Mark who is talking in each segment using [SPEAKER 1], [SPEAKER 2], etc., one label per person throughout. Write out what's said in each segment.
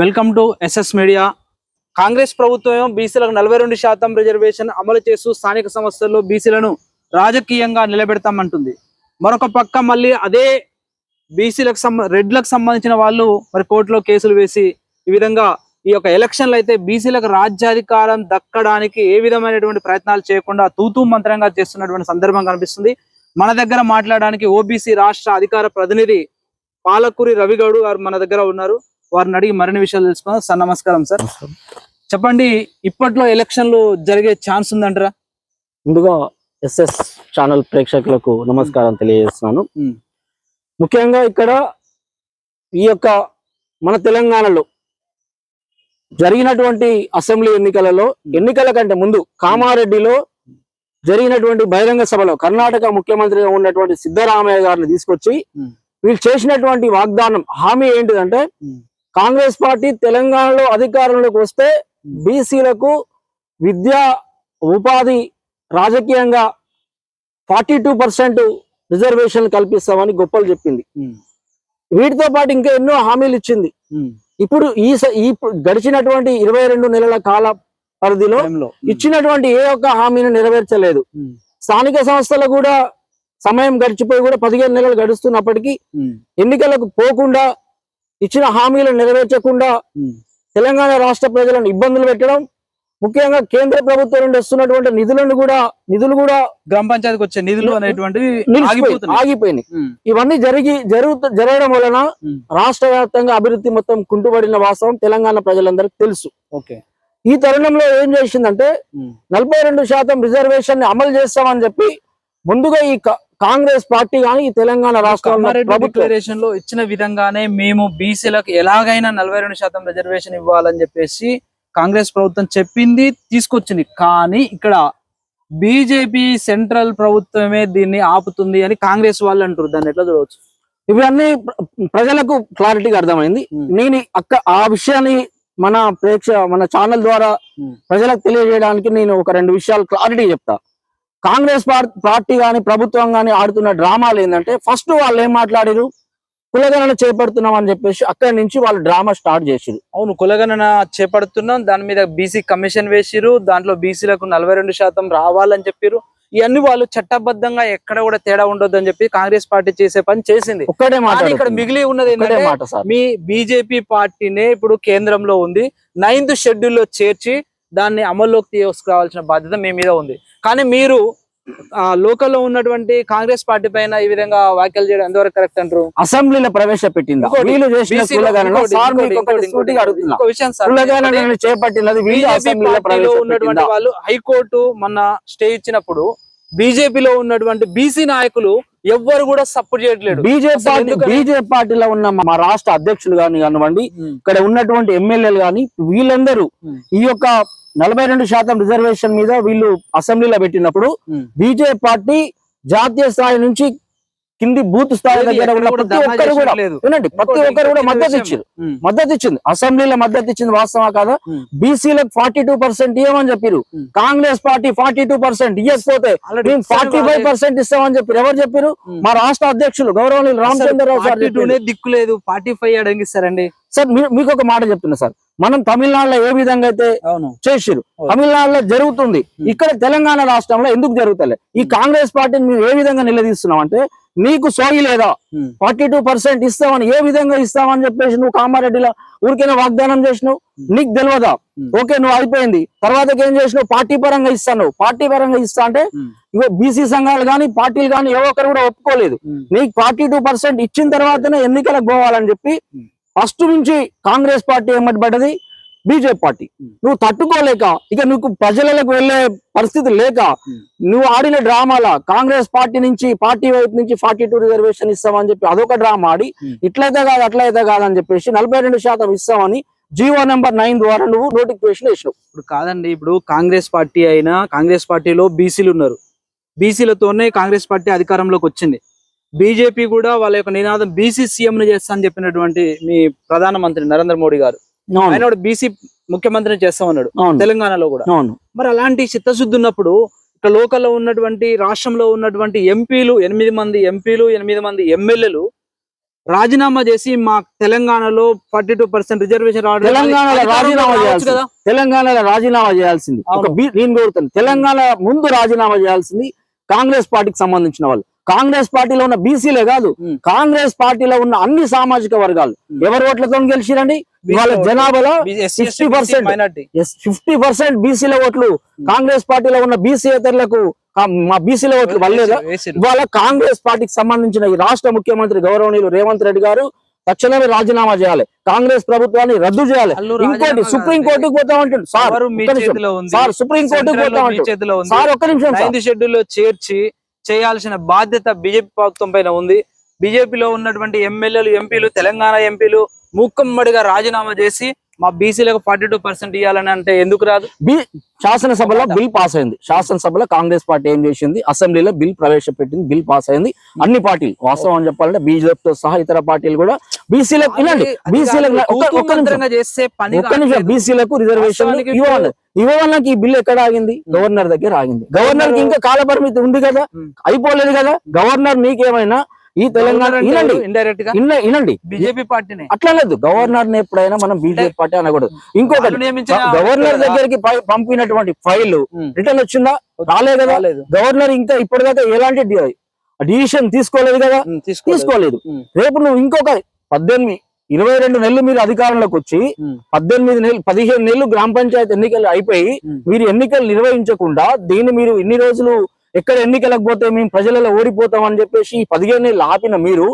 [SPEAKER 1] Welcome to SS media. Congress ప్రభుత్వం బీసీలకు నలభై రెండు శాతం రిజర్వేషన్ అమలు చేస్తూ స్థానిక సంస్థల్లో బీసీలను రాజకీయంగా నిలబెడతామంటుంది. మరొక పక్క మళ్ళీ అదే బీసీలకు సంబ రెడ్లకు సంబంధించిన వాళ్ళు మరి కోర్టులో కేసులు వేసి ఈ విధంగా ఈ యొక్క ఎలక్షన్లు అయితే బీసీలకు రాజ్యాధికారం దక్కడానికి ఏ విధమైనటువంటి ప్రయత్నాలు చేయకుండా తూతూ మంత్రంగా చేస్తున్నటువంటి సందర్భం కనిపిస్తుంది. మన దగ్గర మాట్లాడడానికి ఓబీసీ రాష్ట్ర అధికార ప్రతినిధి పాలకూరి రవిగౌడ్ గారు మన దగ్గర ఉన్నారు. వారిని అడిగి మరిన్ని విషయాలు తెలుసుకుందాం. సార్ నమస్కారం సార్. చెప్పండి ఇప్పట్లో ఎలక్షన్లు జరిగే ఛాన్స్ ఉందంటారా?
[SPEAKER 2] ముందుగా ఎస్ఎస్ ఛానల్ ప్రేక్షకులకు నమస్కారం తెలియజేస్తున్నాను. ముఖ్యంగా ఇక్కడ ఈ యొక్క మన తెలంగాణలో జరిగినటువంటి అసెంబ్లీ ఎన్నికలలో ఎన్నికల కంటే ముందు కామారెడ్డిలో జరిగినటువంటి బహిరంగ సభలో కర్ణాటక ముఖ్యమంత్రిగా ఉన్నటువంటి సిద్ధరామయ్య గారిని తీసుకొచ్చి. వీళ్ళు చేసినటువంటి వాగ్దానం హామీ ఏంటిదంటే. కాంగ్రెస్ పార్టీ తెలంగాణలో అధికారంలోకి వస్తే బీసీలకు విద్య ఉపాధి రాజకీయంగా ఫార్టీ టూ పర్సెంట్ రిజర్వేషన్ కల్పిస్తామని గొప్పలు చెప్పింది. వీటితో పాటు ఇంకా ఎన్నో హామీలు ఇచ్చింది. ఇప్పుడు ఈ గడిచినటువంటి ఇరవై రెండు నెలల కాల పరిధిలో. ఇచ్చినటువంటి ఏ ఒక్క హామీని నెరవేర్చలేదు. స్థానిక సంస్థలు కూడా సమయం గడిచిపోయి కూడా పదిహేను నెలలు గడుస్తున్నప్పటికీ. ఎన్నికలకు పోకుండా ఇచ్చిన హామీలను నెరవేర్చకుండా. తెలంగాణ రాష్ట్ర ప్రజలను ఇబ్బందులు పెట్టడం ముఖ్యంగా కేంద్ర ప్రభుత్వం నుండి వస్తున్నటువంటి నిధులను కూడా నిధులు కూడా
[SPEAKER 1] గ్రామ పంచాయతీకి వచ్చే నిధులు అనేటువంటివి ఆగిపోతున్నాయి
[SPEAKER 2] ఆగిపోయినాయి. ఇవన్నీ జరిగి జరుగుతూ జరగడం వలన. రాష్ట్ర వ్యాప్తంగా అభివృద్ధి మొత్తం కుంటుపడిన వాస్తవం తెలంగాణ ప్రజలందరికీ తెలుసు
[SPEAKER 1] ఓకే
[SPEAKER 2] ఈ తరుణంలో ఏం చేసిందంటే. నలభై రెండు శాతం రిజర్వేషన్ అమలు చేస్తామని చెప్పి ముందుగా ఈ కాంగ్రెస్ పార్టీ కానీ తెలంగాణ రాష్ట్రంలో
[SPEAKER 1] డిక్లరేషన్లో ఇచ్చిన విధంగానే మేము బీసీలకు ఎలాగైనా నలభై రెండు శాతం రిజర్వేషన్ ఇవ్వాలని చెప్పేసి కాంగ్రెస్ ప్రభుత్వం చెప్పింది తీసుకొచ్చింది. కానీ ఇక్కడ బీజేపీ సెంట్రల్ ప్రభుత్వమే దీన్ని ఆపుతుంది అని కాంగ్రెస్ వాళ్ళు అంటారు దాన్ని ఎట్లా చూడవచ్చు?
[SPEAKER 2] ఇవన్నీ ప్ర- ప్రజలకు క్లారిటీగా అర్థమైంది. నేను అక్క ఆ విషయాన్ని మన ప్రేక్ష మన ఛానల్ ద్వారా. ప్రజలకు తెలియజేయడానికి నేను ఒక రెండు విషయాలు క్లారిటీ చెప్తా. కాంగ్రెస్ పార్- పార్టీ కానీ ప్రభుత్వం కానీ ఆడుతున్న డ్రామాలు ఏంటంటే ఫస్ట్ వాళ్ళు ఏం మాట్లాడారు? కులగణన చేపడుతున్నాం అని చెప్పేసి అక్కడి నుంచి వాళ్ళు డ్రామా స్టార్ట్ చేసిరు
[SPEAKER 1] అవును కులగణన చేపడుతున్నాం. దాని మీద బీసీ కమిషన్ వేసిరు దాంట్లో బీసీలకు నలభై రెండు శాతం రావాలని చెప్పారు ఇవన్నీ వాళ్ళు చట్టబద్ధంగా ఎక్కడ కూడా తేడా ఉండొద్దు అని చెప్పి కాంగ్రెస్ పార్టీ చేసే పని చేసింది.
[SPEAKER 2] ఒక్కటే మాట
[SPEAKER 1] ఇక్కడ మిగిలి ఉన్నది ఏంటంటే మీ బీజేపీ పార్టీనే ఇప్పుడు కేంద్రంలో ఉంది. నైన్త్ షెడ్యూల్లో చేర్చి దాన్ని అమల్లోకి తీసుకురావాల్సిన బాధ్యత మీ మీద ఉంది. కానీ మీరు ఆ లోకల్లో ఉన్నటువంటి కాంగ్రెస్ పార్టీ పైన ఈ విధంగా వ్యాఖ్యలు చేయడం ఎంతవరకు కరెక్ట్ అంటారు?
[SPEAKER 2] అసెంబ్లీలో ప్రవేశపెట్టింది? వీళ్ళు చేసిన చేపట్టినది
[SPEAKER 1] ఉన్నటువంటి వాళ్ళు హైకోర్టు మొన్న స్టే ఇచ్చినప్పుడు బీజేపీలో ఉన్నటువంటి బీసీ నాయకులు ఎవ్వరు కూడా సపోర్ట్ చేయట్లేదు
[SPEAKER 2] బీజేపీ పార్టీ? బీజేపీ పార్టీలో ఉన్న మా రాష్ట్ర అధ్యక్షులు గాని కానివ్వండి ఇక్కడ ఉన్నటువంటి ఎమ్మెల్యేలు గాని వీళ్ళందరూ. ఈ యొక్క నలభై రెండు శాతం రిజర్వేషన్ మీద వీళ్ళు అసెంబ్లీలో పెట్టినప్పుడు. బీజేపీ పార్టీ జాతీయ స్థాయి నుంచి కింది బూత్ స్థాయి దగ్గర ఉన్న ప్రతి ఒక్కరు కూడా. వినండి ప్రతి ఒక్కరు కూడా మద్దతు
[SPEAKER 1] ఉమ్.
[SPEAKER 2] మద్దతు ఇచ్చింది అసెంబ్లీలో మద్దతు ఇచ్చింది వాస్తవా కాదా. బీసీలకు ఫార్టీ టూ పర్సెంట్ ఇవ్వమని చెప్పారు. Congress party forty two percent ఇవ్వకపోతే మేము ఫార్టీ ఫైవ్ పర్సెంట్ ఇస్తామని చెప్పారు ఎవరు చెప్పారు. మా రాష్ట్ర అధ్యక్షులు గౌరవనీయులు రామచంద్రరావు సార్
[SPEAKER 1] దిక్కు లేదు ఫార్టీ ఫైవ్ అడిగిస్తారండి
[SPEAKER 2] సార్ మీకు ఒక మాట చెప్తున్నా సార్. మనం తమిళనాడులో ఏ విధంగా అయితే చేసిరు. తమిళనాడులో జరుగుతుంది. ఇక్కడ తెలంగాణ రాష్ట్రంలో ఎందుకు జరుగుతలే? ఈ కాంగ్రెస్ పార్టీని మేము ఏ విధంగా నిలదీస్తున్నాం అంటే నీకు సోయి లేదా. ఫార్టీ టూ పర్సెంట్ ఇస్తామని ఏ విధంగా ఇస్తామని చెప్పేసి నువ్వు కామారెడ్డిలో ఊరికైనా వాగ్దానం చేసినావు? నీకు తెలియదా. ఓకే నువ్వు అయిపోయింది తర్వాత ఏం చేసినావు? పార్టీ పరంగా ఇస్తాను పార్టీ పరంగా ఇస్తా అంటే. ఇవో బీసీ సంఘాలు కానీ పార్టీలు కానీ ఏ ఒక్కరు కూడా ఒప్పుకోలేదు. నీకు ఫార్టీ టూ పర్సెంట్ ఇచ్చిన తర్వాతనే ఎన్నికలకు పోవాలని చెప్పి. ఫస్ట్ నుంచి కాంగ్రెస్ పార్టీ ఏమటి పడ్డది బీజేపీ పార్టీ. నువ్వు తట్టుకోలేక ఇక నీకు ప్రజలకు వెళ్ళే పరిస్థితి లేక. నువ్వు ఆడిన డ్రామాల కాంగ్రెస్ పార్టీ నుంచి పార్టీ వైపు నుంచి ఫార్టీ టూ రిజర్వేషన్ ఇస్తామని చెప్పి అదొక డ్రామా ఆడి. ఇట్లయితే కాదు అట్లయితే కాదని చెప్పేసి నలభై రెండు శాతం ఇస్తామని జీవో నెంబర్ నైన్ ద్వారా నువ్వు నోటిఫికేషన్ వేసినావు
[SPEAKER 1] ఇప్పుడు కాదండి ఇప్పుడు కాంగ్రెస్ పార్టీ అయినా కాంగ్రెస్ పార్టీలో బీసీలు ఉన్నారు బీసీలతోనే కాంగ్రెస్ పార్టీ అధికారంలోకి వచ్చింది బీజేపీ కూడా వాళ్ళ యొక్క నినాదం బీసీ సీఎం ని చేస్తా అని చెప్పినటువంటి మీ ప్రధానమంత్రి నరేంద్ర మోడీ గారు. ఆయన కూడా బీసీ ముఖ్యమంత్రిని చేస్తామన్నాడు తెలంగాణలో కూడా. మరి అలాంటి చిత్తశుద్ధి ఉన్నప్పుడు ఇక్కడ లోకల్లో ఉన్నటువంటి రాష్ట్రంలో ఉన్నటువంటి ఎంపీలు ఎనిమిది మంది ఎంపీలు ఎనిమిది మంది ఎమ్మెల్యేలు రాజీనామా చేసి మా తెలంగాణలో ఫార్టీ టూ పర్సెంట్ రిజర్వేషన్
[SPEAKER 2] తెలంగాణలో రాజీనామా చేయాల్సింది. తెలంగాణలో రాజీనామా చేయాల్సింది. నేను కోరుతాను. తెలంగాణ ముందు రాజీనామా చేయాల్సింది కాంగ్రెస్ పార్టీకి సంబంధించిన వాళ్ళు. కాంగ్రెస్ పార్టీలో ఉన్న బీసీలే కాదు. కాంగ్రెస్ పార్టీలో ఉన్న అన్ని సామాజిక వర్గాలు. ఎవరి ఓట్లతో గెలిచిరండి? వాళ్ళ. జనాభాలో ఫిఫ్టీ పర్సెంట్ ఫిఫ్టీ పర్సెంట్ బీసీల ఓట్లు. కాంగ్రెస్ పార్టీలో ఉన్న బీసీ ఇతరులకు కా- మా బీసీల ఓట్లు వల్లేదా? ఇవాళ కాంగ్రెస్ పార్టీకి సంబంధించిన ఈ రాష్ట్ర ముఖ్యమంత్రి గౌరవనీయులు రేవంత్ రెడ్డి గారు తక్షణమే రాజీనామా చేయాలి. కాంగ్రెస్ ప్రభుత్వాన్ని రద్దు చేయాలి. ఇంకోటి సుప్రీం. కోర్టుకు పోతా ఉంటాడు సార్ సార్ సుప్రీం కోర్టుకు పోతా ఉంటాడు సార్ ఒక్క నిమిషం
[SPEAKER 1] షెడ్యూల్లో చేర్చి చేయాల్సిన బాధ్యత బీజేపీ ప్రభుత్వం పైన ఉంది. బీజేపీలో ఉన్నటువంటి ఎమ్మెల్యేలు ఎంపీలు తెలంగాణ ఎంపీలు మూకమ్మడిగా రాజీనామా చేసి మా బీసీలకు ఫార్టీ టూ పర్సెంట్ ఇవ్వాలని అంటే ఎందుకు రాదు?
[SPEAKER 2] బి- శాసనసభలో బిల్ పాస్ అయింది. శాసనసభలో కాంగ్రెస్ పార్టీ ఏం చేసింది? అసెంబ్లీలో బిల్ ప్రవేశపెట్టింది బిల్ పాస్ అయింది. అన్ని పార్టీలు వాస్తవం చెప్పాలంటే బీజేపీతో సహా ఇతర పార్టీలు కూడా బీసీలకు వినండి బీసీలకు
[SPEAKER 1] కాదు,
[SPEAKER 2] ఒక్క ఒక్క నిమిషం.
[SPEAKER 1] తూతుమంత్రంగా చేస్తే పని
[SPEAKER 2] ఒక్క నిమిషం.
[SPEAKER 1] కావట్లేదు.
[SPEAKER 2] బీసీలకు రిజర్వేషన్ ఇవ్వాలి ఇవ్వాలకి ఈ బిల్ ఎక్కడ ఆగింది? గవర్నర్ దగ్గర ఆగింది. గవర్నర్కి ఇంకా కాల పరిమితి ఉంది కదా. అయిపోలేదు కదా? గవర్నర్ నీకేమైనా ఈ తెలంగాణ వినండి.
[SPEAKER 1] ఇండైరెక్ట్గా?
[SPEAKER 2] ఇన్న- వినండి.
[SPEAKER 1] బీజేపీ పార్టీనే.
[SPEAKER 2] అట్లా లేదు. గవర్నర్ని ఎప్పుడైనా మనం బీజేపీ పార్టీ అనకూడదు. ఇంకొకటి గవర్నర్. దగ్గరికి పంపినటువంటి ఫైల్. రిటర్న్ వచ్చిందా? రాలే కదా.
[SPEAKER 1] రాలేదు.
[SPEAKER 2] గవర్నర్ ఇంకా ఇప్పటిదాకా ఎలాంటి డిసిషన్ తీసుకోలేదు కదా.
[SPEAKER 1] తీసుకోలేదు.
[SPEAKER 2] రేపు నువ్వు ఇంకొక పద్దెనిమిది ఇరవై రెండు నెలలు మీరు అధికారంలోకి వచ్చి. పద్దెనిమిది నెలలు పదిహేను నెలలు గ్రామ పంచాయతీ ఎన్నికలు అయిపోయి. మీరు ఎన్నికలు నిర్వహించకుండా దీన్ని మీరు ఇన్ని రోజులు ఎక్కడ ఎన్నికలకు పోతే మేము ప్రజలలో ఓడిపోతాం అని చెప్పేసి పదిహేను నెలలు ఆపిన మీరు.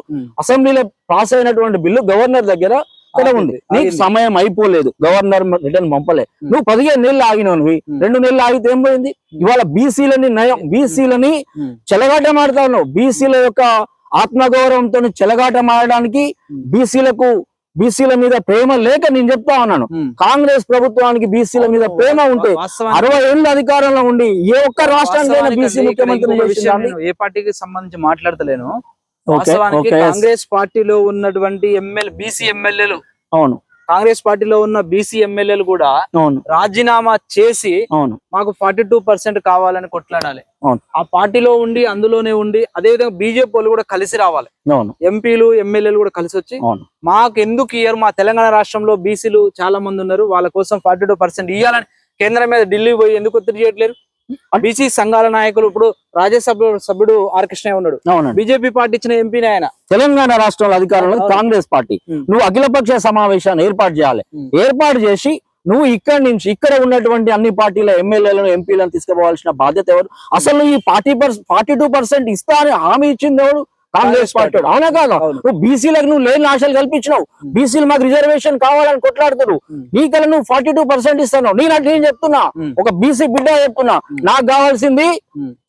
[SPEAKER 2] అసెంబ్లీలో పాస్ అయినటువంటి బిల్లు గవర్నర్ దగ్గర ఇక్కడ ఉంది నీకు. సమయం అయిపోలేదు గవర్నర్ రిటర్న్ పంపలే. నువ్వు పదిహేను నెలలు ఆగినవి. రెండు నెలలు ఆగితే ఏం పోయింది ఇవాళ బీసీలని నయం బీసీలని. చెలగాటం ఆడుతా ఉన్నావు బీసీల యొక్క ఆత్మగౌరవంతో చెలగాటం ఆడడానికి. బీసీలకు బీసీల మీద ప్రేమ లేక నేను చెప్తా ఉన్నాను. కాంగ్రెస్ ప్రభుత్వానికి బీసీల మీద ప్రేమ ఉంటే అరవై ఏళ్ళు అధికారంలో ఉండి ఏ ఒక్క రాష్ట్రానికి బీసీ ముఖ్యమంత్రి
[SPEAKER 1] ఏ పార్టీకి సంబంధించి మాట్లాడతలేను. కాంగ్రెస్ పార్టీలో ఉన్నటువంటి ఎమ్మెల్యే బీసీ ఎమ్మెల్యేలు
[SPEAKER 2] అవును.
[SPEAKER 1] కాంగ్రెస్ పార్టీలో ఉన్న బీసీ ఎమ్మెల్యేలు కూడా రాజీనామా చేసి మాకు ఫార్టీ టూ పర్సెంట్ కావాలని కొట్లాడాలి. ఆ పార్టీలో ఉండి అందులోనే ఉండి అదే విధంగా బీజేపీ వాళ్ళు కూడా కలిసి రావాలి. ఎంపీలు ఎమ్మెల్యేలు కూడా కలిసి వచ్చి మాకు ఎందుకు ఇయ్యరు? మా తెలంగాణ రాష్ట్రంలో బీసీలు చాలా మంది ఉన్నారు. వాళ్ళ కోసం ఫార్టీ టూ పర్సెంట్ ఇవ్వాలని కేంద్రం మీద ఢిల్లీ పోయి ఎందుకు ఒత్తిడి చేయట్లేరు? బీసీ సంఘాల నాయకులు ఇప్పుడు రాజ్యసభ సభ్యుడు ఆర్ కృష్ణయ్య ఉన్నాడు. బీజేపీ పార్టీ ఇచ్చిన ఎంపీనే ఆయన.
[SPEAKER 2] తెలంగాణ రాష్ట్రంలో అధికారంలో. కాంగ్రెస్ పార్టీ. నువ్వు అఖిలపక్ష సమావేశాన్ని ఏర్పాటు చేయాలి. ఏర్పాటు చేసి నువ్వు ఇక్కడి నుంచి ఇక్కడ ఉన్నటువంటి అన్ని పార్టీల ఎమ్మెల్యేలను ఎంపీలను తీసుకుపోవాల్సిన బాధ్యత ఎవరు? అసలు ఈ పార్టీ ఫార్టీ టూ పర్సెంట్ ఇస్తా అని హామీ ఇచ్చింది ఎవరు? కాంగ్రెస్ పార్టీ. అవునా కాదా. నువ్వు బీసీలకు నువ్వు లేని ఆశలు కల్పించినావు. బీసీలు మాకు రిజర్వేషన్ కావాలని కొట్లాడుతారు
[SPEAKER 1] ఉమ్.
[SPEAKER 2] నీకల్లా నువ్వు ఫార్టీ టూ పర్సెంట్ ఇస్తాను నేను అట్లా నేను చెప్తున్నా. ఒక బీసీ బిడ్డ చెప్తున్నా. నాకు కావాల్సింది.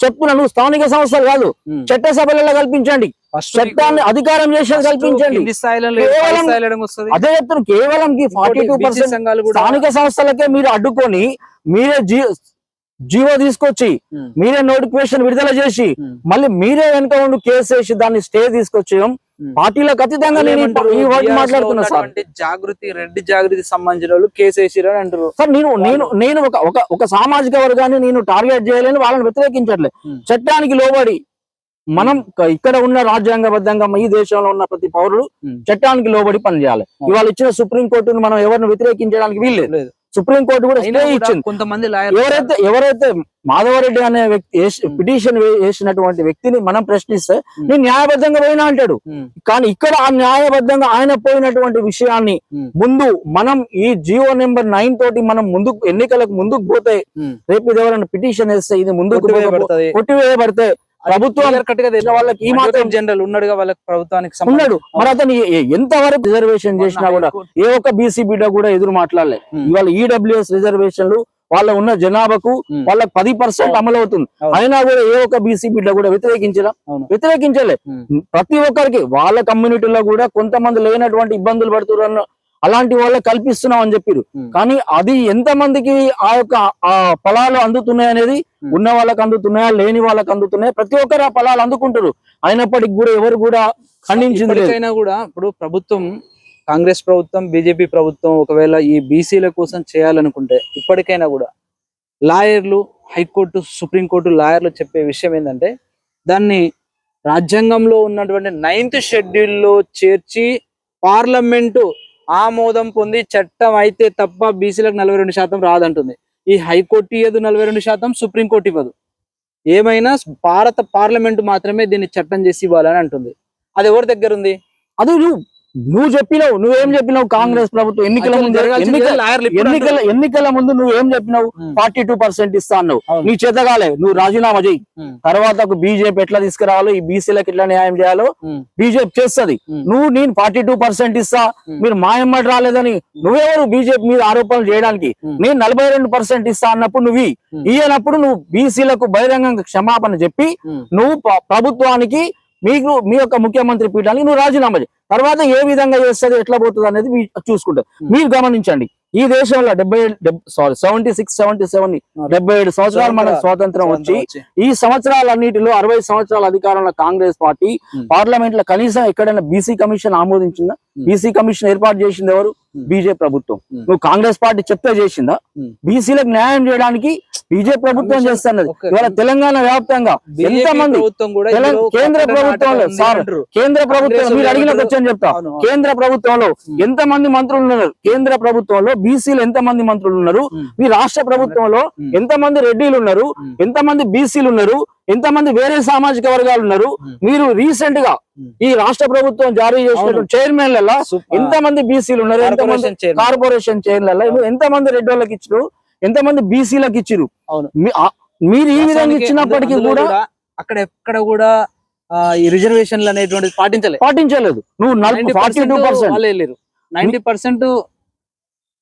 [SPEAKER 2] చెప్తున్నా నువ్వు స్థానిక సంస్థలు కాదు
[SPEAKER 1] ఉమ్.
[SPEAKER 2] చట్టసభలలో కల్పించండి చట్టాన్ని అధికారం చేసేది కల్పించండి. అదే చెప్తున్నా కేవలం ఫార్టీ టూ పర్సెంట్ స్థానిక సంస్థలకే మీరు అడ్డుకొని మీరే జీ జీవో తీసుకొచ్చి
[SPEAKER 1] ఉమ్.
[SPEAKER 2] మీరే నోటిఫికేషన్ విడుదల చేసి
[SPEAKER 1] ఉమ్.
[SPEAKER 2] మళ్ళీ మీరే వెనక ఉండి కేసు వేసి దాన్ని స్టే తీసుకొచ్చి
[SPEAKER 1] ఉమ్.
[SPEAKER 2] పార్టీలకు అతీతంగా నేను ఈ-
[SPEAKER 1] ఏమంటారు?
[SPEAKER 2] ఈ వర్డ్
[SPEAKER 1] BRS లో
[SPEAKER 2] మాట్లాడుతున్నా సార్
[SPEAKER 1] జాగృతి రెడ్డి జాగృతి సంబంధించిన వాళ్ళు కేసు వేసిరు అని అంటారు
[SPEAKER 2] సార్ నేను నేను నేను ఒక ఒక ఒక సామాజిక వర్గాన్ని నేను టార్గెట్ చేయలేను వాళ్ళని వ్యతిరేకించట్లే
[SPEAKER 1] ఉమ్.
[SPEAKER 2] చట్టానికి లోబడి మనం ఇక్కడ ఉన్న రాజ్యాంగబద్ధంగా ఈ దేశంలో ఉన్న ప్రతి పౌరుడు. చట్టానికి లోబడి పనిచేయాలి. ఇవాళ ఇచ్చిన సుప్రీం కోర్టును మనం ఎవరిని వ్యతిరేకించడానికి వీల్లేదు
[SPEAKER 1] లేదు.
[SPEAKER 2] సుప్రీం కోర్టు కూడా స్టే ఇచ్చింది
[SPEAKER 1] కొంతమంది
[SPEAKER 2] ఎవరైతే ఎవరైతే మాధవరెడ్డి అనే వ్యక్తి. పిటిషన్ వేసినటువంటి వ్యక్తిని మనం ప్రశ్నిస్తే. నేను న్యాయబద్ధంగా పోయినా అంటాడు. కానీ ఇక్కడ ఆ న్యాయబద్ధంగా ఆయన పోయినటువంటి విషయాన్ని. ముందు మనం ఈ జియో నెంబర్ నైన్ తోటి మనం ముందుకు ఎన్నికలకు ముందుకు పోతే. రేపు ఇది ఎవరైనా పిటిషన్ వేస్తే ఇది ముందుకు. కొట్టివేయబడితే ప్రభుత్వం వాళ్ళకి ఈ మాత్రం
[SPEAKER 1] జనరల్ ఉన్నాడుగా వాళ్ళకి ప్రభుత్వానికి
[SPEAKER 2] ఉన్నాడు మరి అతను ఎంతవరకు రిజర్వేషన్ చేసినా కూడా ఏ ఒక్క బీసీ బిడ్డ కూడా ఎదురు మాట్లాడలే
[SPEAKER 1] ఉమ్.
[SPEAKER 2] ఇవాళ ఈడబ్ల్యూఎస్ రిజర్వేషన్లు వాళ్ళ ఉన్న జనాభాకు
[SPEAKER 1] ఉమ్.
[SPEAKER 2] వాళ్ళకి పది పర్సెంట్ అమలు అవుతుంది
[SPEAKER 1] అవును.
[SPEAKER 2] అయినా కూడా ఏ ఒక్క బీసీ బిడ్డ కూడా వ్యతిరేకించరా. వ్యతిరేకించలే
[SPEAKER 1] ఉమ్.
[SPEAKER 2] ప్రతి ఒక్కరికి వాళ్ళ కమ్యూనిటీలో కూడా కొంతమంది లేనటువంటి ఇబ్బందులు పడుతున్నారు అలాంటి వాళ్ళకి కల్పిస్తున్నాం అని చెప్పారు. కానీ అది ఎంత మందికి ఆ యొక్క ఆ ఫలాలు అందుతున్నాయి అనేది. ఉన్న వాళ్ళకి అందుతున్నాయా లేని వాళ్ళకి అందుతున్నాయా ప్రతి ఒక్కరు ఆ ఫలాలు అందుకుంటారు. అయినప్పటికీ కూడా ఎవరు కూడా ఖండించింది
[SPEAKER 1] ఇప్పటికైనా కూడా ఇప్పుడు ప్రభుత్వం కాంగ్రెస్ ప్రభుత్వం బీజేపీ ప్రభుత్వం ఒకవేళ ఈ బీసీల కోసం చేయాలనుకుంటే ఇప్పటికైనా కూడా లాయర్లు హైకోర్టు సుప్రీంకోర్టు లాయర్లు చెప్పే విషయం ఏంటంటే దాన్ని రాజ్యాంగంలో ఉన్నటువంటి నైన్త్ షెడ్యూల్లో చేర్చి పార్లమెంటు ఆమోదం పొంది చట్టం అయితే తప్ప బీసీలకు నలభై రెండు శాతం రాదంటుంది. ఈ హైకోర్టు ఇవ్వదు నలభై రెండు శాతం సుప్రీంకోర్టు ఇవ్వదు. ఏమైనా భారత పార్లమెంట్ మాత్రమే దీన్ని చట్టం చేసి ఇవ్వాలని అంటుంది. అది ఎవరి దగ్గర ఉంది?
[SPEAKER 2] అది నువ్వు చెప్పినావు నువ్వేం చెప్పినావు కాంగ్రెస్ ప్రభుత్వం ఎన్నికల ముందు ఎన్నికల ఎన్నికల ముందు నువ్వు చెప్పినావు. ఫార్టీ టూ పర్సెంట్ ఇస్తా అన్నావు. నీ చేతగాలే నువ్వు రాజీనామా చేయి. తర్వాత బీజేపీ ఎట్లా తీసుకురావాలో ఈ బీసీలకు ఎట్లా న్యాయం చేయాలో. బీజేపీ చేస్తది. నువ్వు నేను ఫార్టీ టూ పర్సెంట్ ఇస్తా. మీరు మాయమ్మటి రాలేదని నువ్వెవరు బీజేపీ మీద ఆరోపణలు చేయడానికి. నేను నలభై రెండు పర్సెంట్ ఇస్తా అన్నప్పుడు నువ్వు. ఇయ్యనప్పుడు నువ్వు బీసీలకు బహిరంగంగా క్షమాపణ చెప్పి. నువ్వు ప్ర- ప్రభుత్వానికి మీకు మీ యొక్క ముఖ్యమంత్రి పీఠానికి నువ్వు రాజీనామా చేయి తర్వాత ఏ విధంగా చేస్తుంది ఎట్లా పోతుంది అనేది చూసుకుంటారు
[SPEAKER 1] Hmm.
[SPEAKER 2] మీరు గమనించండి ఈ దేశంలో డెబ్బై sorry seventy six seventy seven డెబ్బై ఏడు సంవత్సరాలు మనకు స్వాతంత్రం వచ్చి ఈ సంవత్సరాలన్నిటిలో అరవై సంవత్సరాల అధికారంలో కాంగ్రెస్ పార్టీ
[SPEAKER 1] Hmm.
[SPEAKER 2] పార్లమెంట్లో కనీసం ఎక్కడైనా బీసీ కమిషన్ ఆమోదించిందా. బీసీ కమిషన్ ఏర్పాటు చేసింది ఎవరు. బీజేపీ ప్రభుత్వం. నువ్వు కాంగ్రెస్ పార్టీ చెప్తే చేసిందా. బీసీలకు న్యాయం చేయడానికి బీజేపీ ప్రభుత్వం చేస్తున్నది. ఇవాళ తెలంగాణ వ్యాప్తంగా ఎంత మంది
[SPEAKER 1] ప్రభుత్వం కూడా
[SPEAKER 2] తెలం-
[SPEAKER 1] ఇందులో
[SPEAKER 2] కేంద్ర ప్రభుత్వంలో సార్. కేంద్ర ప్రభుత్వం మీరు అడిగిన క్వశ్చన్ చెప్తా. కేంద్ర ప్రభుత్వంలో. ఎంత మంది మంత్రులు ఉన్నారు కేంద్ర ప్రభుత్వంలో బీసీలు ఎంత మంది మంత్రులు ఉన్నారు. మీ రాష్ట్ర ప్రభుత్వంలో. ఎంత మంది రెడ్డిలు ఉన్నారు. ఎంత మంది బీసీలు ఉన్నారు ఎంత మంది వేరే సామాజిక వర్గాలు ఉన్నారు. మీరు
[SPEAKER 1] రీసెంట్గా.
[SPEAKER 2] ఈ రాష్ట్ర ప్రభుత్వం జారీ చేసినటువంటి చైర్మన్లలో
[SPEAKER 1] సూపర్.
[SPEAKER 2] ఎంత మంది బీసీలు ఉన్నారు. ఎంత మంది
[SPEAKER 1] కార్పొరేషన్ చైర్మన్.
[SPEAKER 2] చైర్మన్లలో ఎంత మంది రెడ్డి వాళ్ళకి ఇచ్చారు. ఎంత మంది బీసీలకు ఇచ్చారు. మీరు ఈ విధంగా ఇచ్చినప్పటికీ కూడా
[SPEAKER 1] అక్కడ ఎక్కడ కూడా ఈ రిజర్వేషన్లు అనేటువంటిది పాటించలేదు.
[SPEAKER 2] పాటించలేదు. నువ్వు forty two percent
[SPEAKER 1] ninety percent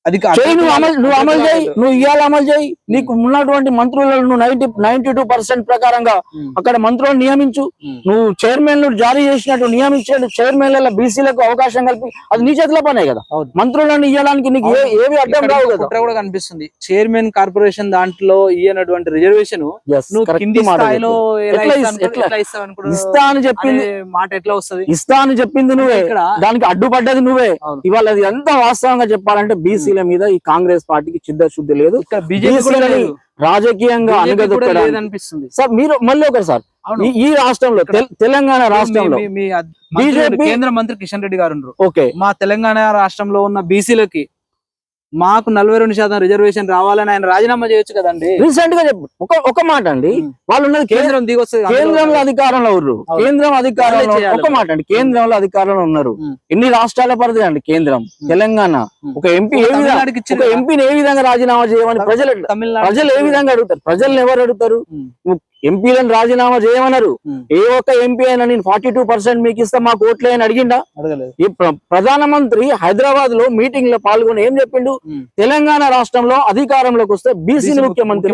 [SPEAKER 1] అది
[SPEAKER 2] చేయి నువ్వు అమలు నువ్వు అమలు చేయి నువ్వు ఇవాళ అమలు చేయి నీకు ఉన్నటువంటి మంత్రులను నువ్వు నైన్టీ నైన్టీ టూ పర్సెంట్ ప్రకారంగా. అక్కడ మంత్రులను నియమించు. నువ్వు చైర్మన్ జారీ చేసినట్టు నియమించాడు చైర్మన్ల బీసీలకు అవకాశం కల్పి అది నీ చేతిలో పనే కదా. మంత్రులను ఇవ్వడానికి నీకు. ఏవి అడ్డం రావు కదా.
[SPEAKER 1] కూడా కనిపిస్తుంది. చైర్మన్ కార్పొరేషన్ దాంట్లో ఇయ్యనటువంటి రిజర్వేషన్ ఇస్తా
[SPEAKER 2] అని చెప్పింది
[SPEAKER 1] మాట ఎట్లా వస్తది?
[SPEAKER 2] ఇస్తా అని చెప్పింది నువ్వే.
[SPEAKER 1] ఇక్కడ
[SPEAKER 2] దానికి అడ్డుపడ్డది నువ్వే. ఇవాళ అది ఎంత వాస్తవంగా చెప్పాలంటే బీసీల మీద ఈ కాంగ్రెస్ పార్టీకి చిత్తశుద్ధి లేదు.
[SPEAKER 1] బీజేపీ
[SPEAKER 2] రాజకీయంగా
[SPEAKER 1] లేదనిపిస్తుంది.
[SPEAKER 2] సార్ మీరు మళ్ళీ ఒకటి సార్. ఈ- రాష్ట్రంలో తెల- తెలంగాణ రాష్ట్రంలో BJP
[SPEAKER 1] కేంద్ర మంత్రి కిషన్ రెడ్డి గారు
[SPEAKER 2] ఓకే.
[SPEAKER 1] మా తెలంగాణ రాష్ట్రంలో ఉన్న బీసీలకి మాకు నలభై రెండు శాతం రిజర్వేషన్ రావాలని ఆయన రాజీనామా చేయొచ్చు కదండి
[SPEAKER 2] రీసెంట్గా చెప్పు ఒక ఒక మాట అండి. వాళ్ళు ఉన్నది కేంద్ర
[SPEAKER 1] దిగొస్తుంది
[SPEAKER 2] కేంద్రంలో అధికారంలో ఉన్నారు. కేంద్రం అధికారంలో. ఒక మాట అండి కేంద్రంలో అధికారంలో ఉన్నారు. ఎన్ని రాష్ట్రాల పరిధి అండి కేంద్రం. తెలంగాణ. ఒక ఎంపీ ఏ విధంగా ఒక. ఎంపీని ఏ విధంగా రాజీనామా చేయమని ప్రజలు ప్రజలు ఏ విధంగా అడుగుతారు ప్రజల్ని ఎవరు అడుగుతారు. ఎంపీలను రాజీనామా చేయమన్నారు. ఏ ఒక్క ఎంపీ అయినా నేను ఫార్టీ టూ పర్సెంట్ మీకు ఇస్తా మాకు ఓట్లే అని అడిగిండా
[SPEAKER 1] అడగలేదు
[SPEAKER 2] ఈ ప్ర- ప్రధానమంత్రి హైదరాబాద్లో మీటింగ్లో పాల్గొని ఏం చెప్పిండు. తెలంగాణ రాష్ట్రంలో అధికారంలోకి వస్తే బీసీని ముఖ్యమంత్రి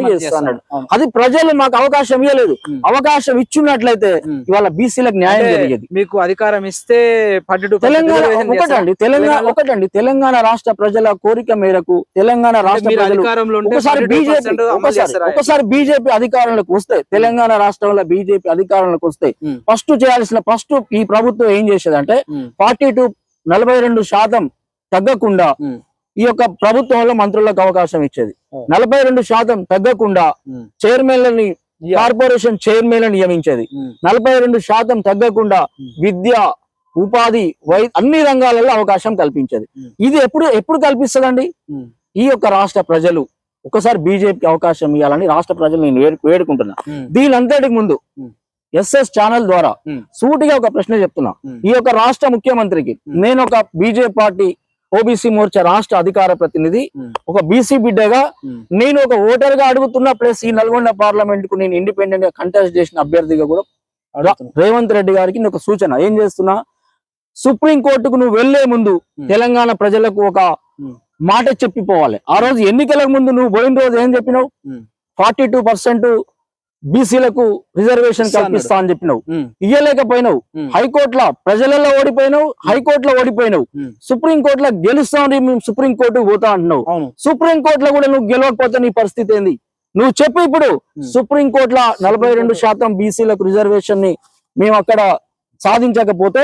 [SPEAKER 1] అవును.
[SPEAKER 2] అది ప్రజలు మాకు అవకాశం ఇవ్వలేదు. అవకాశం ఇచ్చున్నట్లయితే. ఇవాళ బీసీలకు న్యాయం జరిగేది
[SPEAKER 1] మీకు అధికారం ఇస్తే
[SPEAKER 2] తెలంగాణ ఒకటండి తెలంగాణ ఒకటండి తెలంగాణ రాష్ట్ర ప్రజల కోరిక మేరకు తెలంగాణ రాష్ట్ర ప్రజలు ఒకసారి
[SPEAKER 1] 42%
[SPEAKER 2] బీజేపీ? ఒకసారి బీజేపీ అధికారంలోకి వస్తే తెలంగాణ రాష్ట్రంలో బీజేపీ అధికారంలోకి వస్తే. ఫస్ట్ చేయాల్సిన ఫస్ట్ ఈ ప్రభుత్వం ఏం చేసేదంటే. ఫార్టీ టు నలభై రెండు శాతం తగ్గకుండా. ఈ యొక్క ప్రభుత్వంలో మంత్రులకు అవకాశం ఇచ్చేది. నలభై రెండు శాతం తగ్గకుండా. చైర్మన్లని. కార్పొరేషన్ చైర్మన్లను నియమించేది. నలభై రెండు శాతం తగ్గకుండా. విద్య ఉపాధి వై అన్ని రంగాలలో అవకాశం కల్పించేది. ఇది ఎప్పుడు ఎప్పుడు కల్పిస్తుందండి. ఈ యొక్క రాష్ట్ర ప్రజలు ఒకసారి బీజేపీకి అవకాశం ఇవ్వాలని రాష్ట్ర ప్రజలు నేను వేడు వేడుకుంటున్నా. దీనంతటికి ముందు. ఎస్ఎస్ ఛానల్ ద్వారా. సూటిగా ఒక ప్రశ్న చెప్తున్నా. ఈ యొక్క రాష్ట్ర ముఖ్యమంత్రికి. నేను ఒక బీజేపీ పార్టీ ఓబీసీ మోర్చా రాష్ట్ర అధికార ప్రతినిధి. ఒక బీసీ బిడ్డగా. నేను ఒక ఓటర్గా అడుగుతున్నా ప్లస్ ఈ నల్గొండ పార్లమెంట్కు నేను ఇండిపెండెంట్గా కంటెస్ట్ చేసిన అభ్యర్థిగా కూడా. రేవంత్ రెడ్డి గారికి ఒక సూచన ఏం చేస్తున్నా సుప్రీం కోర్టుకు నువ్వు వెళ్ళే ముందు. తెలంగాణ ప్రజలకు ఒక. మాట చెప్పిపోవాలి. ఆ రోజు ఎన్నికలకు ముందు నువ్వు పోయిన రోజు ఏం చెప్పినావు. ఫార్టీ టూ పర్సెంట్ బీసీలకు రిజర్వేషన్ కల్పిస్తా అని చెప్పినావు. ఇయ్యలేకపోయినావు. హైకోర్టులో ప్రజలలో ఓడిపోయినావు హైకోర్టులో ఓడిపోయినావు.
[SPEAKER 1] ఉమ్. సుప్రీం
[SPEAKER 2] సుప్రీం కోర్టులో గెలుస్తామని మేము సుప్రీం కోర్టుకు పోతా అంటున్నావు.
[SPEAKER 1] అవును.
[SPEAKER 2] సుప్రీం కోర్టులో కూడా నువ్వు గెలవకపోతే నీ పరిస్థితి ఏంది? నువ్వు చెప్పు ఇప్పుడు.
[SPEAKER 1] ఉమ్.
[SPEAKER 2] సుప్రీం కోర్టులో నలభై రెండు శాతం బీసీలకు రిజర్వేషన్ని మేము అక్కడ సాధించకపోతే.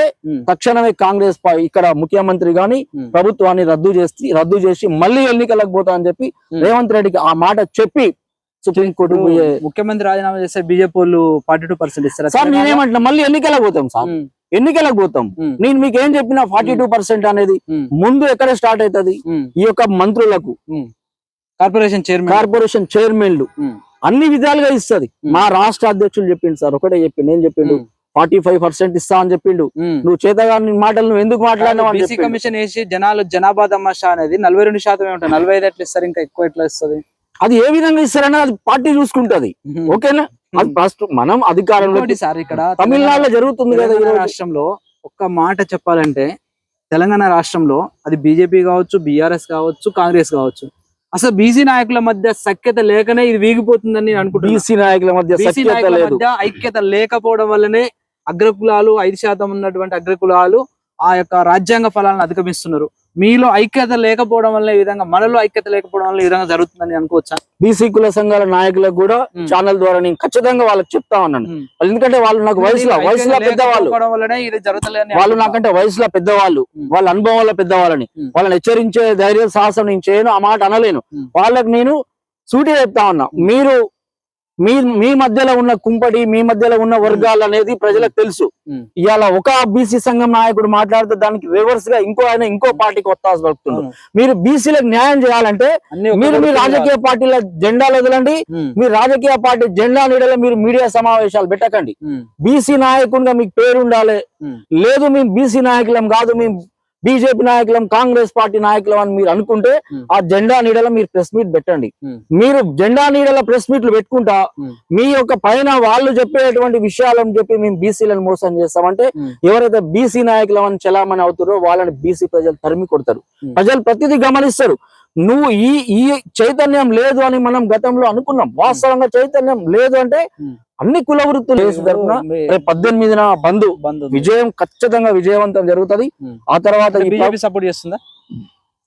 [SPEAKER 2] తక్షణమే కాంగ్రెస్ ఇక్కడ ముఖ్యమంత్రి గాని. ప్రభుత్వాన్ని రద్దు చేసి రద్దు చేసి మళ్ళీ ఎన్నికలకు పోతా అని చెప్పి. రేవంత్ రెడ్డికి ఆ మాట చెప్పి సుప్రీం కోర్టు పోయే
[SPEAKER 1] ముఖ్యమంత్రి రాజీనామా చేస్తే బీజేపీ వాళ్ళు ఫార్టీ టూ పర్సెంట్ ఇస్తారు?
[SPEAKER 2] సార్ నేనేమంటున్నా మళ్ళీ ఎన్నికలకు పోతాం సార్. ఎన్నికలకు పోతాం. నేను మీకు ఏం చెప్పిన ఫార్టీ టూ పర్సెంట్ అనేది ముందు ఎక్కడ స్టార్ట్ అవుతది? ఈ యొక్క మంత్రులకు.
[SPEAKER 1] Corporation chairman.
[SPEAKER 2] కార్పొరేషన్ చైర్మన్లు. అన్ని విధాలుగా ఇస్తది. మా రాష్ట్ర అధ్యక్షులు చెప్పిండు సార్ ఒకటే చెప్పిండు ఏం చెప్పిండు. ఫార్టీ ఫైవ్ పర్సెంట్ ఇస్తా అని చెప్పిండు. నువ్వు చేతగాని మాటలు నువ్వు ఎందుకు మాట్లాడినావు
[SPEAKER 1] బీసీ. కమిషన్ వేసి జనాలు జనాభా తమాషా అనేది నలభై రెండు శాతం ఉంటాయి నలభై ఐదు ఎట్లా ఇస్తారు ఇంకా ఎక్కువ ఎట్లా ఇస్తుంది?
[SPEAKER 2] అది ఏ విధంగా ఇస్తారని అది పార్టీ చూసుకుంటది. ఓకేనా? అది ఫస్ట్ మనం అధికారంలో
[SPEAKER 1] సార్ ఇక్కడ
[SPEAKER 2] తమిళనాడులో జరుగుతుంది కదా ఈరోజు.
[SPEAKER 1] రాష్ట్రంలో ఒక్క మాట చెప్పాలంటే తెలంగాణ రాష్ట్రంలో అది బీజేపీ కావచ్చు బీఆర్ఎస్ కావచ్చు కాంగ్రెస్ కావచ్చు. అసలు బీసీ నాయకుల మధ్య సఖ్యత లేకనే ఇది వీగిపోతుందని నేను అనుకుంటున్నాను
[SPEAKER 2] బీసీ నాయకుల మధ్య
[SPEAKER 1] ఐక్యత లేకపోవడం వల్లనే అగ్రకులాలు ఐదు శాతం ఉన్నటువంటి అగ్రకులాలు ఆ యొక్క రాజ్యాంగ ఫలాలను అధిగమిస్తున్నారు. మీలో ఐక్యత లేకపోవడం వల్ల ఈ విధంగా మనలో ఐక్యత లేకపోవడం వల్ల ఈ విధంగా జరుగుతుందని అనుకోవచ్చా?
[SPEAKER 2] బీసీ కుల సంఘాల నాయకులకు కూడా. ఛానల్ ద్వారా నేను ఖచ్చితంగా వాళ్ళకి చెప్తా ఉన్నాను. ఎందుకంటే వాళ్ళు నాకు వయసులో వయసులో పెద్దవాళ్ళు. వాళ్ళు నాకంటే వయసులో పెద్దవాళ్ళు. వాళ్ళ అనుభవం వల్ల పెద్దవాళ్ళని. వాళ్ళని హెచ్చరించే ధైర్య సాహసం నేను చేయను ఆ మాట అనలేను. వాళ్ళకి నేను సూటిగా చెప్తా ఉన్నా. మీరు మీ మీ మధ్యలో ఉన్న కుంపటి మీ మధ్యలో ఉన్న వర్గాలు అనేది ప్రజలకు తెలుసు. ఇవాళ ఒక బీసీ సంఘం నాయకుడు మాట్లాడితే దానికి రివర్స్గా ఇంకో ఆయన ఇంకో పార్టీకి ఒత్తాసు పలుకుతుండ్రు
[SPEAKER 1] అవును.
[SPEAKER 2] మీరు బీసీలకు న్యాయం చేయాలంటే మీరు మీ రాజకీయ పార్టీల జెండాలు వదలండి. మీ రాజకీయ పార్టీ జెండా నీడలో మీరు మీడియా సమావేశాలు పెట్టకండి. బీసీ నాయకునిగా మీకు పేరు ఉండాలి. లేదు మేము బీసీ నాయకులం కాదు మేము బీజేపీ నాయకులం కాంగ్రెస్ పార్టీ నాయకులం అని మీరు అనుకుంటే. ఆ జెండా నీడలో మీరు ప్రెస్ మీట్ పెట్టండి. మీరు జెండా నీడల ప్రెస్ మీట్లు పెట్టుకుంటా. మీ యొక్క పైన వాళ్ళు చెప్పేటువంటి విషయాలను చెప్పి మేము బీసీలను మోసం చేస్తామంటే. ఎవరైతే బీసీ నాయకులం అని చలామణి అవుతారో వాళ్ళని బీసీ ప్రజలు తరిమి కొడతారు. ప్రజలు ప్రతిదీ గమనిస్తారు నువ్వు ఈ ఈ చైతన్యం లేదు అని మనం గతంలో అనుకున్నాం వాస్తవంగా చైతన్యం లేదు అంటే. అన్ని కుల వృత్తులు
[SPEAKER 1] మీ-
[SPEAKER 2] రేపు పద్దెనిమిదిన బంధు. విజయం ఖచ్చితంగా విజయవంతం జరుగుతది. ఆ తర్వాత
[SPEAKER 1] సపోర్ట్ చేస్తుందా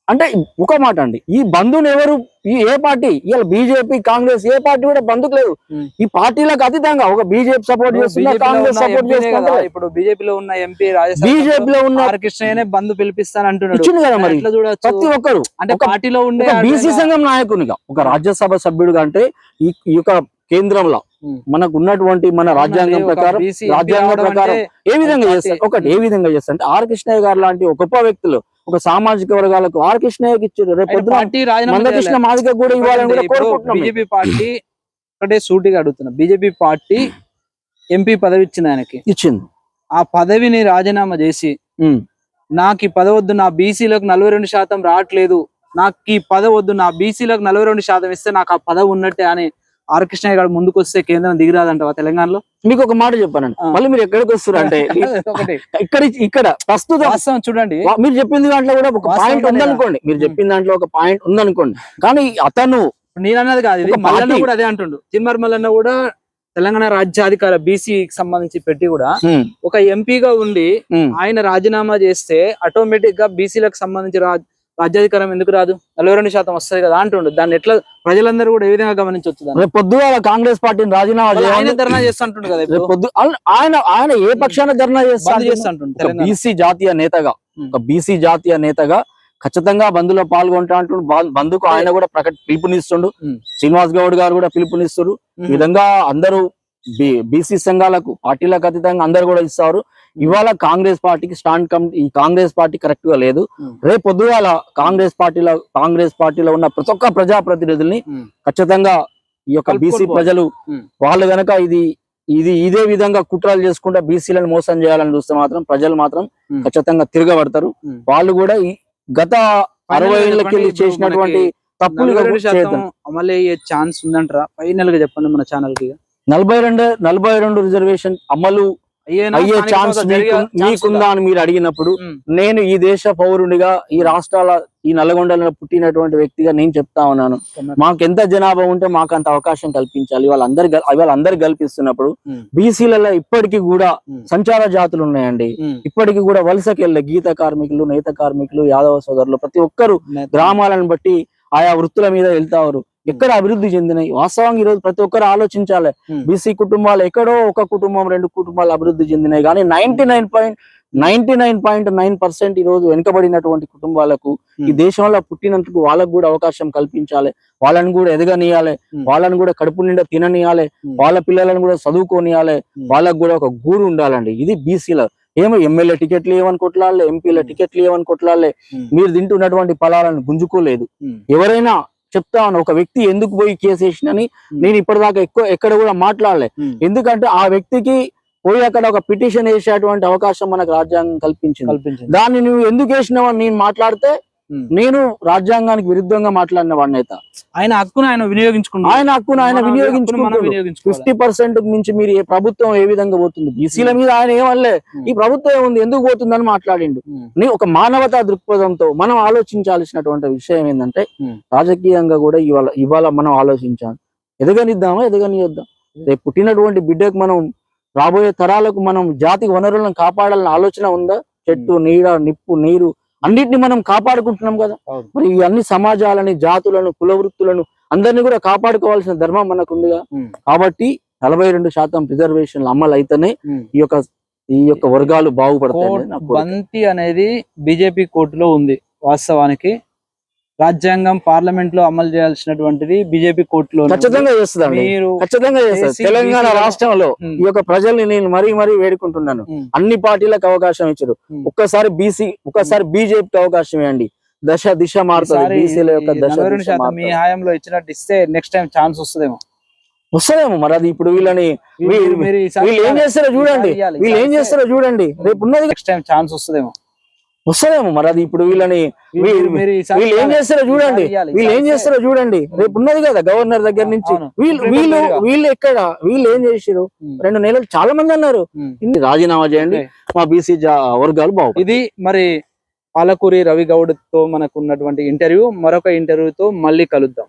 [SPEAKER 2] అంటే ఒక మాట అండి ఈ బంధుని ఎవరు? ఈ ఏ పార్టీ? ఇలా బీజేపీ కాంగ్రెస్ ఏ పార్టీ కూడా బంధుకు లేదు. ఈ పార్టీలకు అతీతంగా ఒక బీజేపీ సపోర్ట్ చేస్తున్నా కాంగ్రెస్ సపోర్ట్ చేస్తున్నా
[SPEAKER 1] ఇప్పుడు బీజేపీలో ఉన్న ఎంపీ
[SPEAKER 2] బీజేపీలో ఉన్న
[SPEAKER 1] కృష్ణయ్యనే బంద్ పిలిపిస్తాను అంటున్నాడు
[SPEAKER 2] ఇచ్చింది కదా మరి. ప్రతి ఒక్కరు.
[SPEAKER 1] అంటే పార్టీలో ఉండే
[SPEAKER 2] బీసీ సంఘం నాయకునిగా ఒక రాజ్యసభ సభ్యుడిగా అంటే ఈ యొక్క కేంద్రంలో. మనకు ఉన్నటువంటి మన రాజ్యాంగం ప్రకారం రాజ్యాంగం ప్రకారం ఏ విధంగా చేస్తారు ఒకటి ఏ విధంగా చేస్తారు అంటే ఆర్ కృష్ణయ్య గారు లాంటి ఒక గొప్ప వ్యక్తులు ఒక సామాజిక వర్గాలకు ఆర్ కృష్ణయ్యకి ఇచ్చారు రేపు మందకృష్ణ. మాదిక కూడా ఇవ్వాలని కూడా కోరుకుంటున్నాం.
[SPEAKER 1] బీజేపీ పార్టీ ఒకటే సూటిగా అడుగుతున్నా బీజేపీ పార్టీ ఎంపీ పదవి ఇచ్చింది ఆయనకి
[SPEAKER 2] ఇచ్చింది
[SPEAKER 1] ఆ పదవిని రాజీనామా చేసి. నాకు ఈ పదవి వద్దు నా బీసీలకు నలభై రెండు శాతం రావట్లేదు నాకు ఈ పదవి వద్దు నా బీసీలకు నలభై రెండు శాతం ఇస్తే నాకు ఆ పదవి ఉన్నట్టే అని ఆర్ కృష్ణయ్య గారు ముందుకు వస్తే కేంద్రం దిగిరాదంటావా తెలంగాణలో?
[SPEAKER 2] మీకు ఒక మాట చెప్పానండి. మళ్ళీ మీరు ఎక్కడికి వస్తారు అంటే? ఇక్కడ ఇక్కడ ప్రస్తుతం.
[SPEAKER 1] చూడండి.
[SPEAKER 2] మీరు చెప్పింది దాంట్లో కూడా ఒక పాయింట్. ఉందనుకోండి. మీరు చెప్పిన దాంట్లో ఒక పాయింట్ ఉందనుకోండి. కానీ అతను
[SPEAKER 1] నేను అన్నది కాదు ఇది. మల్లన్న. కూడా అదే అంటుండు. చిన్మర్ మల్లన్న కూడా తెలంగాణ రాజ్యాధికార బీసీకి సంబంధించి పెట్టి కూడా ఒక ఎంపీగా ఉండి ఆయన రాజీనామా చేస్తే ఆటోమేటిక్గా బీసీలకు సంబంధించి రాజ్యాధికారం ఎందుకు రాదు? నలభై రెండు శాతం వస్తుంది కదా అంటుండు. దాన్ని ఎట్లా ప్రజలందరూ కూడా ఏ విధంగా గమనించవచ్చు
[SPEAKER 2] పొద్దుగాల కాంగ్రెస్ పార్టీని రాజీనామా
[SPEAKER 1] ఆయన ధర్నా చేస్తుంటుండు కదా
[SPEAKER 2] పొద్దు ఆయన- ఆయన ఏ పక్షాన ధర్నా
[SPEAKER 1] బంద్
[SPEAKER 2] చేస్తారు
[SPEAKER 1] చేస్తుంటుండు
[SPEAKER 2] బీసీ జాతీయ నేతగా. ఒక బీసీ జాతీయ నేతగా ఖచ్చితంగా బంధులో పాల్గొంటా అంటుండు. బా- బంధుకు ఆయన కూడా ప్రకట పిలుపునిస్తుండు. శ్రీనివాస్ గౌడ్ గారు కూడా పిలుపునిస్తారు ఈ విధంగా అందరూ బీసీ సంఘాలకు పార్టీలకు అతీతంగా అందరు కూడా ఇస్తారు ఇవాళ కాంగ్రెస్ పార్టీకి స్టాండ్ కమ్ ఈ కాంగ్రెస్ పార్టీ కరెక్ట్గా లేదు. రేపు పొద్దుగాల కాంగ్రెస్ పార్టీలో కాంగ్రెస్ పార్టీలో ఉన్న ప్రతి ఒక్క ప్రజాప్రతినిధుల్ని. ఖచ్చితంగా ఈ యొక్క బీసీ. ప్రజలు. వాళ్ళు గనక ఇది ఇది ఇదే విధంగా కుట్రలు చేసుకుంటా బీసీలను మోసం చేయాలని చూస్తే మాత్రం ప్రజలు మాత్రం. ఖచ్చితంగా తిరగబడతారు. వాళ్ళు కూడా గత అరవై ఏళ్ళకి చేసినటువంటి తప్పులు
[SPEAKER 1] అయ్యే ఛాన్స్ ఉందంటారా ఫైనల్గా చెప్పండి మన ఛానల్కి
[SPEAKER 2] నలభై రెండు నలభై రెండు రిజర్వేషన్ అమలు? అయ్యే ఛాన్స్ మీకుందా అని మీరు అడిగినప్పుడు. నేను ఈ దేశ పౌరునిగా ఈ రాష్ట్రాల ఈ నల్గొండలో పుట్టినటువంటి వ్యక్తిగా నేను చెప్తా ఉన్నాను? మాకు ఎంత జనాభా ఉంటే మాకు అంత అవకాశం కల్పించాలి వాళ్ళందరు వాళ్ళందరు కల్పిస్తున్నప్పుడు. బీసీలలో ఇప్పటికీ కూడా. సంచార జాతులు ఉన్నాయండి. ఇప్పటికీ కూడా వలసకి వెళ్ళే గీత కార్మికులు నేత కార్మికులు యాదవ సోదరులు ప్రతి ఒక్కరు గ్రామాలను బట్టి ఆయా వృత్తుల మీద వెళ్తారు ఎక్కడ అభివృద్ధి చెందినాయి వాస్తవంగా ఈ రోజు ప్రతి ఒక్కరు ఆలోచించాలి. బీసీ కుటుంబాలు ఎక్కడో ఒక కుటుంబం రెండు కుటుంబాలు అభివృద్ధి చెందినాయి కానీ ninety nine point ninety nine point nine percent ఈ రోజు వెనుకబడినటువంటి కుటుంబాలకు ఈ. దేశంలో పుట్టినందుకు వాళ్ళకు కూడా అవకాశం కల్పించాలి వాళ్ళని కూడా ఎదగనియాలి. వాళ్ళని కూడా కడుపు నిండా తిననియాలి. వాళ్ళ పిల్లలను కూడా చదువుకోనియాలి. వాళ్ళకు కూడా ఒక గూడు ఉండాలండి ఇది బీసీల ఏమో ఎమ్మెల్యే టికెట్లు ఏమని కొట్లాడలే ఎంపీల. టికెట్లు ఏమని కొట్లాడలే. మీరు తింటున్నటువంటి ఫలాలను గుంజుకోలేదు
[SPEAKER 1] Hmm.
[SPEAKER 2] ఎవరైనా చెప్తాను ఒక వ్యక్తి ఎందుకు పోయి కేసు వేసినని
[SPEAKER 1] Hmm.
[SPEAKER 2] నేను ఇప్పటిదాకా ఎక్కువ ఎక్కడ కూడా మాట్లాడలే
[SPEAKER 1] Hmm.
[SPEAKER 2] ఎందుకంటే ఆ వ్యక్తికి పోయి అక్కడ ఒక పిటిషన్ వేసేటువంటి అవకాశం మనకు రాజ్యాంగం కల్పించింది దాన్ని నువ్వు ఎందుకు వేసినావు నేను మాట్లాడితే. నేను రాజ్యాంగానికి విరుద్ధంగా మాట్లాడిన వాడిని అయితే.
[SPEAKER 1] ఆయన హక్కును ఆయన వినియోగించుకున్నారు
[SPEAKER 2] ఆయన హక్కును ఆయన
[SPEAKER 1] వినియోగించుకోవాలి.
[SPEAKER 2] ఫిఫ్టీ పర్సెంట్ మించి మీరు ఏ ప్రభుత్వం ఏ విధంగా పోతుంది? బీసీల మీద ఆయన ఏమనలే.
[SPEAKER 1] Hmm.
[SPEAKER 2] ఈ ప్రభుత్వం ఏముంది? ఎందుకు పోతుందని మాట్లాడిండు. నీ ఒక మానవతా దృక్పథంతో మనం ఆలోచించాల్సినటువంటి విషయం ఏంటంటే. రాజకీయంగా కూడా ఇవాళ ఇవాళ మనం ఆలోచించాలి. ఎదగనిద్దామా? ఎదగనియొద్దాం? రేపు పుట్టినటువంటి బిడ్డకు మనం రాబోయే తరాలకు మనం జాతి వనరులను కాపాడాలన్న ఆలోచన ఉందా? చెట్టు నీడ నిప్పు నీరు అన్నిటిని మనం కాపాడుకుంటున్నాం కదా. మరి ఈ అన్ని సమాజాలని జాతులను కుల వృత్తులను అందరినీ కూడా కాపాడుకోవాల్సిన ధర్మం మనకు ఉందిగా
[SPEAKER 1] Hmm.
[SPEAKER 2] కాబట్టి నలభై రెండు శాతం రిజర్వేషన్లు అమలు అయితేనే. ఈ యొక్క ఈ యొక్క వర్గాలు బాగుపడతాయి.
[SPEAKER 1] బంతి అనేది బీజేపీ కోర్టులో ఉంది వాస్తవానికి రాజ్యాంగం పార్లమెంట్లో అమలు చేయాల్సినటువంటిది బీజేపీ కోర్టులో.
[SPEAKER 2] ఖచ్చితంగా చేస్తుందండి.
[SPEAKER 1] మీరు
[SPEAKER 2] ఖచ్చితంగా చేస్తారు.
[SPEAKER 1] చేసి
[SPEAKER 2] తెలంగాణ రాష్ట్రంలో ఈ యొక్క ప్రజల్ని నేను మరీ మరీ వేడుకుంటున్నాను. అన్ని పార్టీలకు అవకాశం ఇచ్చారు. ఒక్కసారి బీసీ ఒక్కసారి బీజేపీకి అవకాశం ఇవ్వండి దశ దిశ మారుతుంది. బీసీల యొక్క దశ
[SPEAKER 1] మీ హాయంలో ఇచ్చినట్టు ఇస్తే నెక్స్ట్ టైం ఛాన్స్ వస్తుందేమో.
[SPEAKER 2] వస్తుందేమో మరి అది ఇప్పుడు వీళ్ళని వీళ్ళు- ఏం చేస్తారో చూడండి. వీళ్ళు ఏం చేస్తారో చూడండి. రేపు ఉన్నది
[SPEAKER 1] నెక్స్ట్ టైం ఛాన్స్ వస్తుందేమో.
[SPEAKER 2] వస్తుందేమో మరి అది ఇప్పుడు వీళ్ళని వీళ్ళు- ఏం. చేస్తారో చూడండి. వీళ్ళు ఏం చేస్తారో చూడండి. రేపు ఉన్నది కదా గవర్నర్ దగ్గర నుంచి. వీళ్ళు వీళ్ళు వీళ్ళు ఎక్కడ? వీళ్ళు ఏం చేసారు రెండు నెలలు చాలా మంది అన్నారు. రాజీనామా చేయండి. మా బీసీ వర్గాలు బాగు
[SPEAKER 1] ఇది మరి పాలకూరి రవి గౌడ్తో మనకు ఉన్నటువంటి ఇంటర్వ్యూ. మరొక ఇంటర్వ్యూతో మళ్ళీ కలుద్దాం.